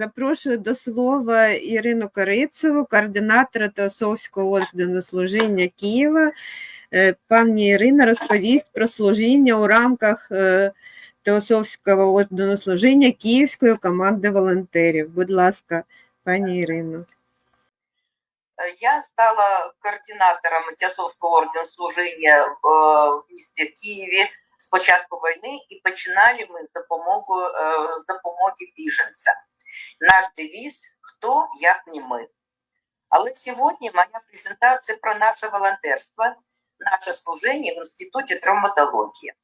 Запрошую до слова Ірину Корицеву, координатора Теософського ордену служіння Києва. Е, Пані Ірина розповість про служіння у рамках е, Теософського ордену служіння Київської команди волонтерів. Будь ласка, пані Ірино. Е, Я стала координатором Тясовського ордену служіння в місті Києві з початку війни і починали ми з допомогою е, з допомоги біженцям. Наш девіз хто як не ми. Але сьогодні моя презентація про наше волонтерство, наше служіння в Інституті травматології.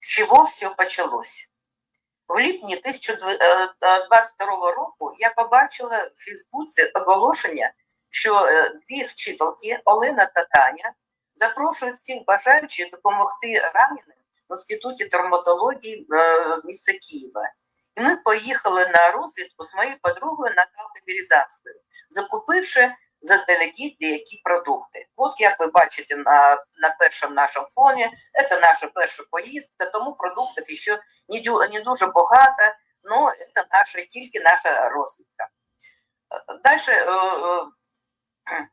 З чого все почалось? В липні 2022 року я побачила в Фейсбуці оголошення, що е, дві вчительки Олена та Таня запрошують всіх бажаючих допомогти раненим інституті травматології е, міста Києва. І ми поїхали на розвідку з моєю подругою Наталкою Березанською, закупивши заздалегідь деякі продукти. От як ви бачите на, на першому нашому фоні, це наша перша поїздка, тому продуктів ще не, не дуже багато, але це наша, тільки наша розвідка. Далі Е,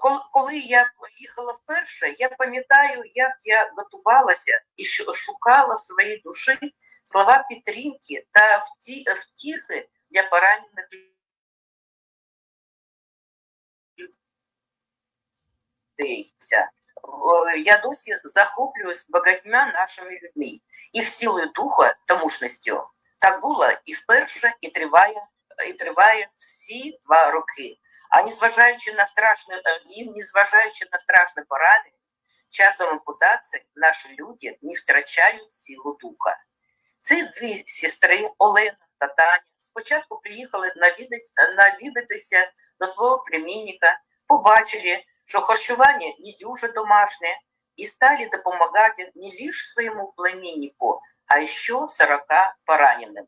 коли- Коли я їхала вперше, я пам'ятаю, як я готувалася і шукала в душі слова підтримки та вті- втіхи для поранених людей. Я досі захоплююсь багатьма нашими людьми, їх силою духа та мужністю. Так було і вперше, і триває, і триває всі два роки. А незважаючи на страшне, е, і незважаючи на страшне поранення, часом ампутації наші люди не втрачають силу духа. Ці дві сестри Олена та Таня спочатку приїхали навідати, навідатися до свого племінника, побачили, що харчування не дуже домашнє, і стали допомагати не лише своєму племіннику, а ще 40 пораненим.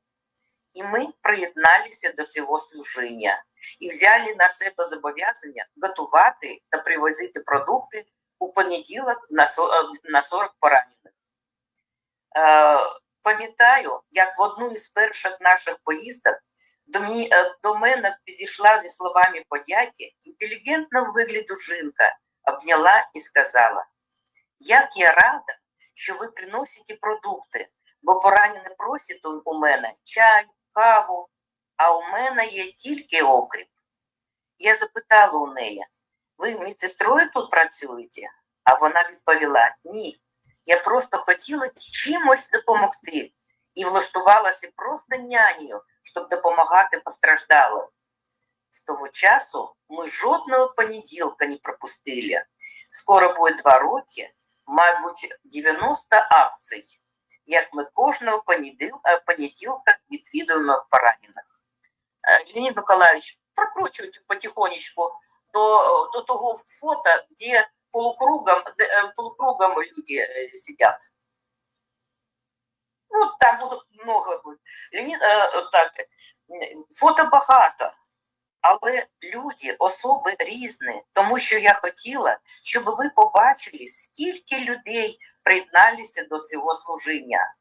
І ми приєдналися до цього служіння і взяли на себе зобов'язання готувати та привозити продукти у понеділок на со- е, 40 поранених. Е, Пам'ятаю, як в одну із перших наших поїздок до, е, мене підійшла зі словами подяки інтелігентного вигляду жінка, обняла і сказала: Як я рада, що ви приносите продукти, бо поранені просять у мене чай, каву, а у мене є тільки окріп. Я запитала у неї, ви медсестрою тут працюєте? А вона відповіла: Ні. Я просто хотіла чимось допомогти і влаштувалася просто нянею, щоб допомагати постраждалим. З того часу ми жодного понеділка не пропустили. Скоро буде два роки, мабуть, 90 акцій, як ми кожного е, понеділка відвідуємо поранених. Е, Леонід Миколаївич, прокручуйте потихонечку до, до того фото, де полукругом, е, полукругом люди е, сидять. Ну, там буде много буде. Леонід, е, е, так, фото багато, але люди, особи різні, тому що я хотіла, щоб ви побачили, скільки людей приєдналися до цього служіння.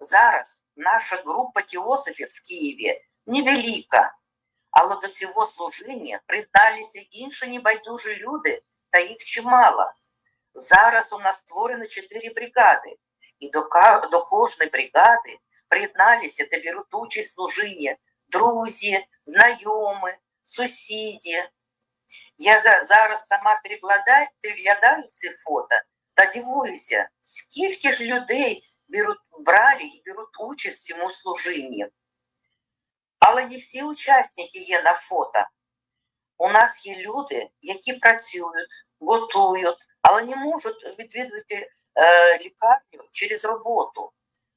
Зараз наша група теософів в Києві невелика, але до цього служіння приєдналися інші небайдужі люди, та їх чимало. Зараз у нас створено чотири бригади, і до, до кожної бригади приєдналися та беруть участь в служінні друзі, знайомі, сусіди. Я зараз сама переглядаю, переглядаю ці фото та дивуюся, скільки ж людей беруть, брали і беруть участь в цьому служінні. Але не всі учасники є на фото. У нас є люди, які працюють, готують, але не можуть відвідувати е, лікарню через роботу.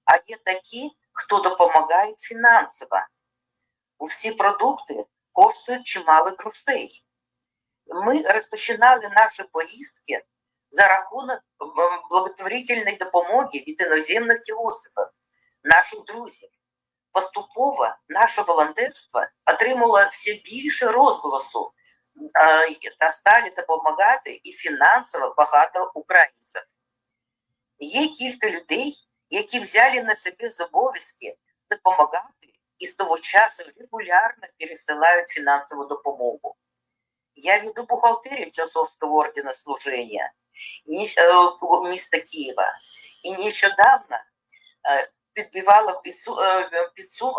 А є такі, хто допомагає фінансово. Усі продукти коштують чимало грошей. Ми розпочинали наші поїздки за рахунок благотворительної допомоги від іноземних теософів, наших друзів. Поступово наше волонтерство отримало все більше розголосу та стали допомагати і фінансово багато українців. Є кілька людей, які взяли на себе зобов'язки допомагати і з того часу регулярно пересилають фінансову допомогу. Я веду бухгалтерію Тьосовського ордена служення е, міста Києва. І нещодавно е, підбивала, е,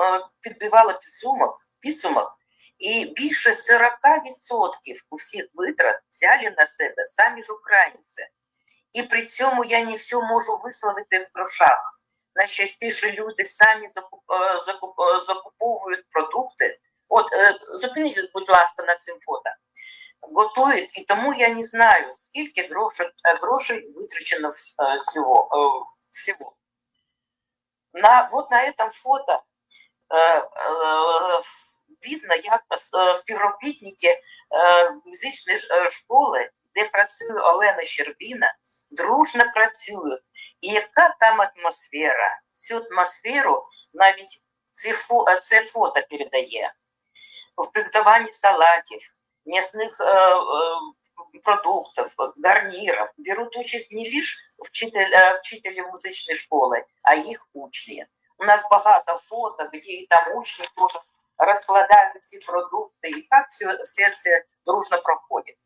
е, підбивала підсумок, підсумок, і більше 40% усіх витрат взяли на себе самі ж українці. І при цьому я не все можу висловити в грошах. Найчастіше люди самі закуп, е, закуп, закуповують продукти. От зупиніться, будь ласка, на цим фото. Готують, і тому я не знаю, скільки грошей, грошей витрачено вс- цього, е, всього. На, вот на этом фото е, е, видно, як е, співробітники е, музичної е, школи, де працює Олена Щербіна, дружно працюють. І яка там атмосфера? Цю атмосферу навіть це, фо, е, це фото передає. В приготуванні салатів, м'ясних е, е, продуктів, гарнірів беруть участь не лише вчитель, е, вчителі музичної школи, а їх учні. У нас багато фото, де там учні теж розкладають ці продукти, і як все, все це дружно проходить.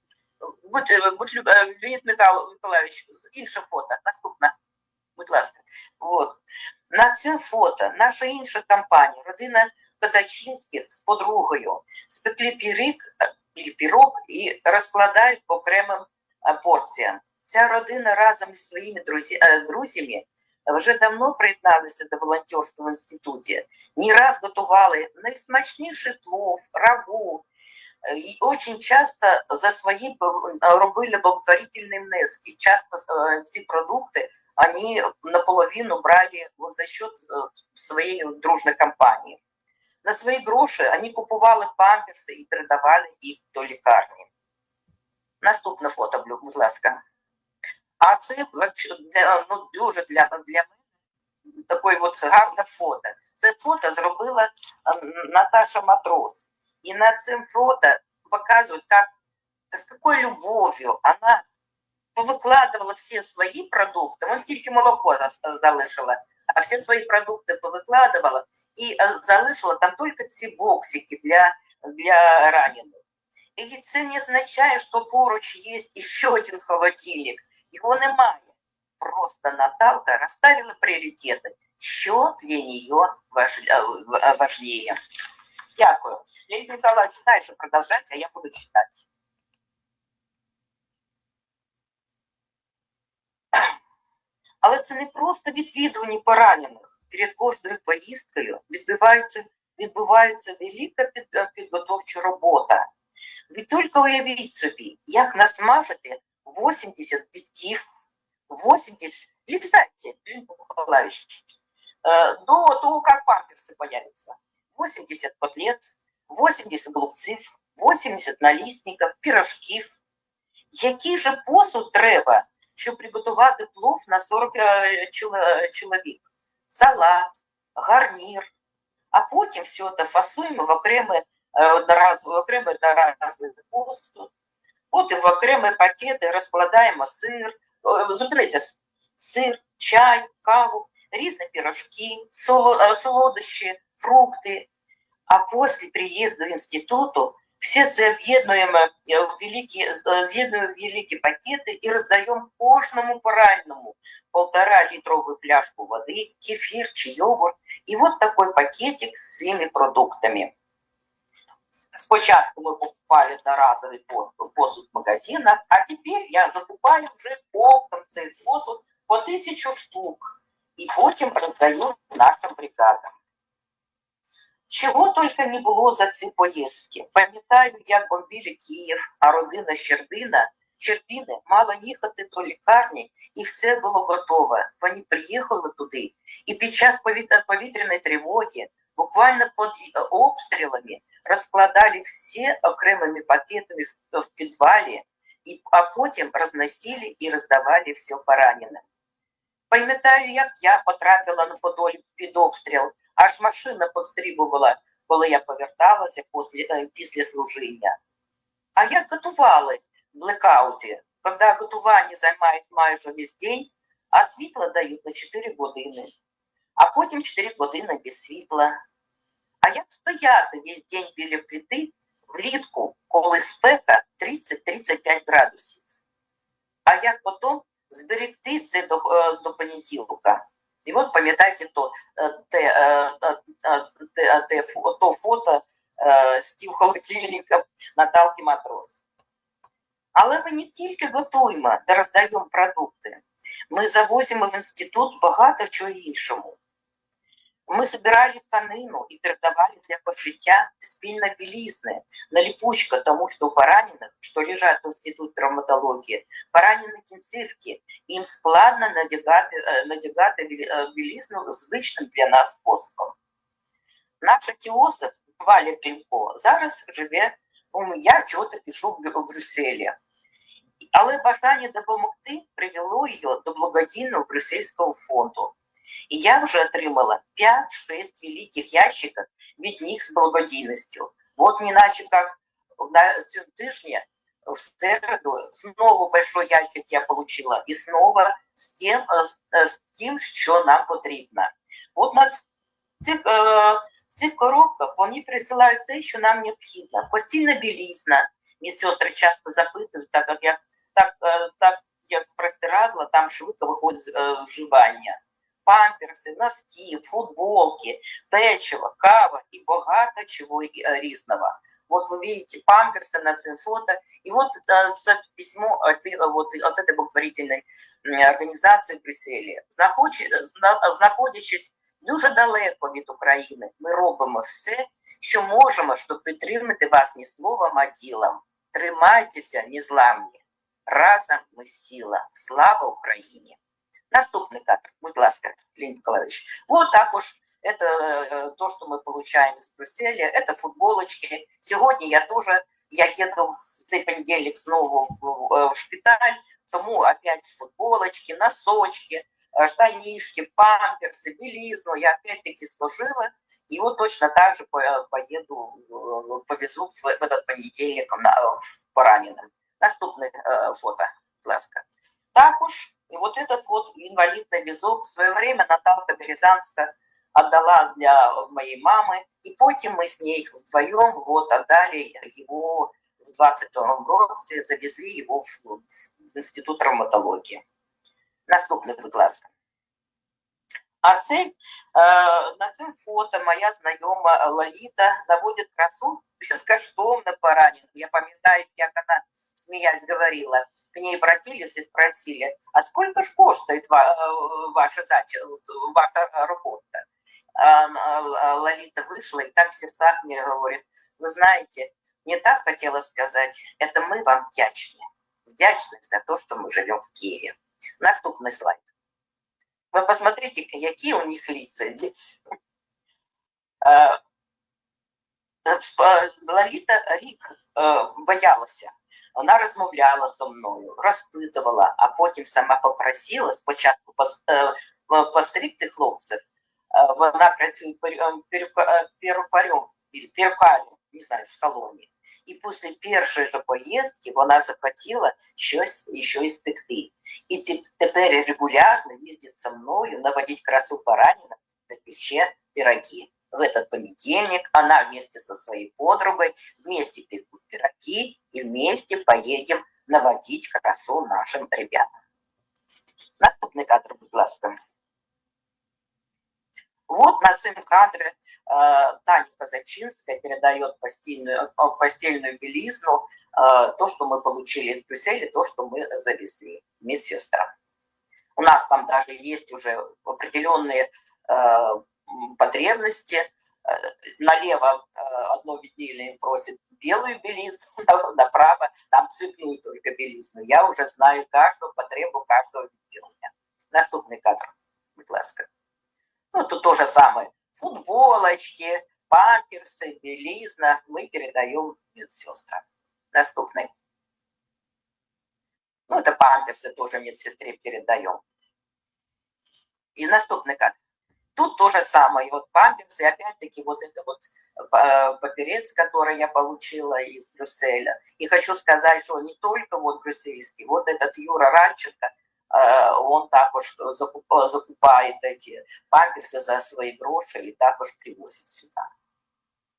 Будь, е, будь е, Леонід Миколаївич, інше фото, наступне, будь ласка. От. На цьому фото наша інша компанія, родина Казачинських з подругою, спекли пірик, пірог і розкладають по окремим е, порціям. Ця родина разом із своїми друзі, е, друзями вже давно приєдналися до волонтерства в інституті. Не раз готували найсмачніший плов, рагу, Е, І очень часто за свої робили благотворительні внески. Часто ці продукти вони наполовину брали за счет своєї дружної компанії. На свої гроші вони купували памперси і передавали їх до лікарні. Наступне фото, будь ласка. А це ну, дуже для, для мене таке от гарне фото. Це фото зробила е, Наташа Матрос. И на цим фото показывают, как, с какой любовью она повикладувала всі свої продукти, вон тільки молоко залишила, а всі свої продукти повикладувала і е, залишила там тільки ці боксики для, для ранених. І це не означає, що поруч є ще один холодильник. Його немає. Просто Наталка розставила пріоритети, що для нее важ- е, важливее. Дякую. Леонид Николаевич, дальше продолжать, а я буду читать. Але це не просто відвідування поранених. Перед кожною поїздкою відбувається, відбувається велика під, е, підготовча робота. Ви тільки уявіть собі, як насмажити 80 бітків, 80, листайте, Леонид Николаевич, э, до того, как памперсы появятся. 80 котлет, 80 голубців, 80 налісників, пірожків. Який же посуд треба, щоб приготувати плов на 40 е, чоловік? Салат, гарнір. А потім все це фасуємо в окремий е, одноразовий, окремий одноразовий посуд. Потім в окремі пакети розкладаємо сир, е, сир, чай, каву, різні пірожки, е, солодощі, фрукти. А після приїзду інституту все це об'єднуємо е, в великі, е, з'єднуємо в великі пакети і роздаємо кожному пораненому полтора літрову пляшку води, кефір чи йогурт. І от такий пакетик з цими продуктами. Спочатку ми покупали одноразовий по- посуд в магазинах, а тепер я закупаю вже оптом цей посуд по тисячу штук і потім роздаю нашим бригадам. Чого тільки не було за ці поїздки. Пам'ятаю, як бомбили Київ, а родина Щербина, Щербини мала їхати до лікарні, і все було готове. Вони приїхали туди, і під час повітряної тривоги, буквально під обстрілами, розкладали всі окремими пакетами в, підвалі, а потім розносили і роздавали все пораненим. Пам'ятаю, як я потрапила на Подолі під обстріл, аж машина підстрибувала, коли я поверталася після, е, після служіння. А як готували в блекауті, коли готування займає майже весь день, а світло дають на 4 години, а потім 4 години без світла. А як стояти весь день біля плити влітку, коли спека 30-35 градусів? А як потім зберегти це до, е, до понеділка? І от пам'ятайте то, е, те, е, е, те, те, то фото з тим холодильником Наталки Матрос. Але ми не тільки готуємо та роздаємо продукти, ми завозимо в інститут багато чого іншому. Ми збирали тканину і передавали для пошиття спільно білизни на липучка, тому що у поранених, що лежать в інституті травматології, поранені кінцівки, їм складно надягати, е, надягати бі- е, білизну звичним для нас способом. Наша теософ Валя Клімко зараз живе, ну, я чого-то пишу в Брю- у Брюсселі. Але бажання допомогти привело її до благодійного Брюссельського фонду. І я вже отримала 5-6 великих ящиків від них з благодійністю. Вот не иначе как на цьому тижні в середу снова большой ящик я получила, і снова з тим, е, з- е, з тим, що нам потрібно. От на цих, е, цих коробках вони присилають те, що нам необхідно. Постільна білізна. Медсестри часто запитують, так як я так, е, так як простирадла, там швидко виходить е, вживання. Памперси, носки, футболки, печиво, кава и багато чего э, різного. Вот вы видите памперсы на цим фото. И вот э, це письмо от, э, вот, от этой благотворительной м, організації в Брюсселі. Знаходячи- зна- Знаходячись дуже далеко від України, ми робимо все, що можемо, щоб підтримати вас не словом, а ділом. Тримайтеся, незламні. Разом ми сила. Слава Україні! Наступний кадр, будь ласка, Леонид Николаевич. Вот також это э, то, что мы получаем из Брюсселя, это футболочки. Сегодня я тоже, я еду в понедельник снова в, в- в шпиталь, тому опять футболочки, носочки, э, штанишки, памперсы, белизну я опять-таки сложила. И вот точно так же по- поеду, э, повезу в этот понедельник в пораненым. Наступне э, фото, ласка. Також и вот этот вот инвалидный візок в свое время Наталка Березанска отдала для моей мамы, и потім мы с ней вдвоем вот отдали его в 22 році, завезли его в, в Інститут травматології. Наступний, будь ласка. А це, е, на цьому фото моя знайома Лоліта наводить красу безкоштовно пораненым. Я пам'ятаю, як вона, смеясь, говорила, к ней обратились и спросили, а сколько ж коштует ва- э, ваша, ваша работа? А, а, Лолита вышла и так в сердцах мне говорит, вы знаете, не так хотела сказать, это мы вам вдячны. Вдячны за то, что мы живем в Киеве. Наступный слайд. Вы посмотрите, какие у них лица здесь. Э, сп- Лолита Рік е, боялася. Вона розмовляла зі мною, розпитувала, а потім сама попросила спочатку пос- е, в- постригти хлопців. Е, Вона працює пер- е, перука- е, перукарем, или перукарем, не знаю, в салоні. І після першої ж поїздки вона захотіла щось ще і спекти. І те- тепер регулярно їздить зі мною, наводить красу пораненим та пече пироги. В этот понедельник она вместе со своей подругой вместе пекут пироги и вместе поедем наводить красу нашим ребятам. Наступний кадр, будь ласка. Вот на цьому кадре э, Таня Казачинская передает постельную, постельную белизну, э, то, что мы получили из Брюсселя, то, что мы завезли медсестрам. У нас там даже есть уже определенные м, потребности. Налево одно виднее просит белую белизну, на- направо там цветную только белизну. Я уже знаю каждую потребу каждого відділення. Наступний кадр, будь ласка. Ну, тут то же самое. Футболочки, памперсы, белизна мы передаем медсестрам. Наступный. Ну, это памперсы тоже медсестре передаем. И наступный кадр. Тут то же самое. И вот памперсы, опять-таки вот это вот э, паперец, который я получила из Брюсселя. И хочу сказать, что не только вот брюссельский, вот этот Юра Ральченко, э, он також закупає закупает памперси за свої гроші і також привозить сюди.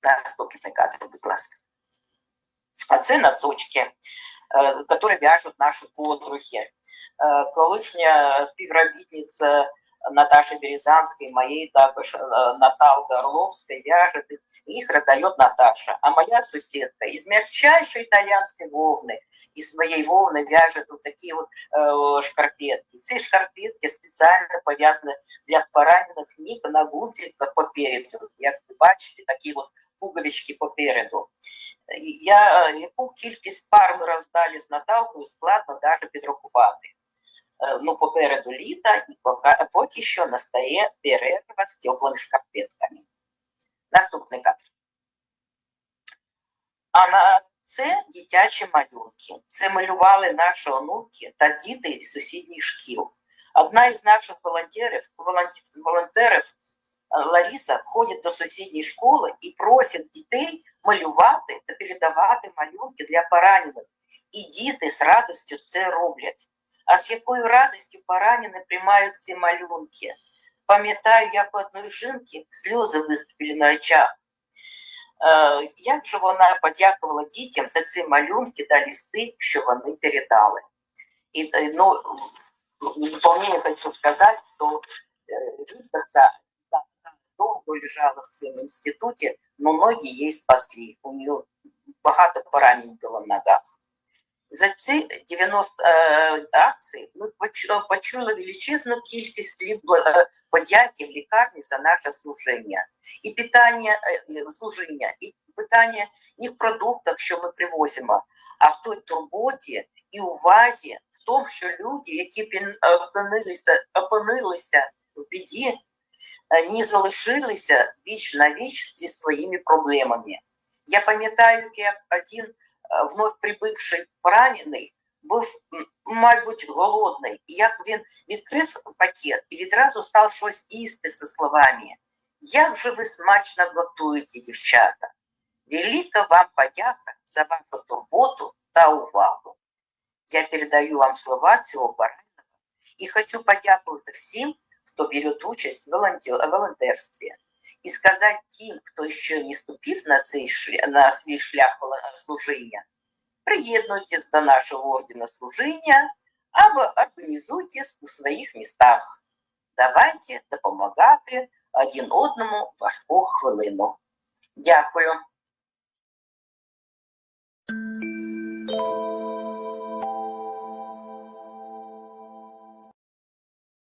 Наступний кадр, будь ласка. А це носочки, е, які в'яжуть наші подруги. Е, Колишня співробітниця Наташи Березанской, моей також э, Наталка Орловской вяжет их, их раздает Наташа. А моя соседка из мягчайшей итальянской волны, из своей волны вяжет вот такие вот э, шкарпетки. Ці шкарпетки спеціально пов'язані для поранених ніг на гудзиках попереду. Як ви бачите, такі от пуговички попереду. Я, е, яку кількість пар ми роздали з Наталкою, складно навіть підрахувати. Е, ну, попереду літа, і поки, що настає перерва з теплими шкарпетками. Наступний кадр. А на це дитячі малюнки. Це малювали наші онуки та діти з сусідніх шкіл. Одна із наших волонтерів, волонт- волонтерів е, Лариса ходить до сусідньої школи і просить дітей малювати та передавати малюнки для поранених. І діти з радістю це роблять. А з якою радістю поранені приймають ці малюнки. Пам'ятаю, як у одної жінки сльози виступили на очах. Е, як же вона подякувала дітям за ці малюнки та листи, що вони передали. І, е, ну, в дополнение хочу сказати, що е, жінка ця да, да, довго лежала в цьому інституті, но ноги їй спасли. У нее багато поранень було в ногах. За ці 90 е, акцій ми почули величезну кількість слів е, подяки лікарні за наше служіння. І питання е, е, служіння, і питання не в продуктах, що ми привозимо, а в той турботі і увазі, в тому, що люди, які е, опинилися, опинилися в біді, не залишилися віч на віч зі своїми проблемами. Я пам'ятаю, як один вновь прибивший поранений був, мабуть, голодний. І як він відкрив пакет і відразу став щось їсти зі словами. Як же ви смачно готуєте, дівчата? Велика вам подяка за вашу турботу та увагу. Я передаю вам слова цього пораненого і хочу подякувати всім, хто бере участь в волонтер- волонтерстві. І сказати тим, хто ще не ступив на, цей шлях, на свій шлях воло- служіння, приєднуйтесь до нашого ордена служіння або організуйтесь у своїх містах. Давайте допомагати один одному важку хвилину. Дякую.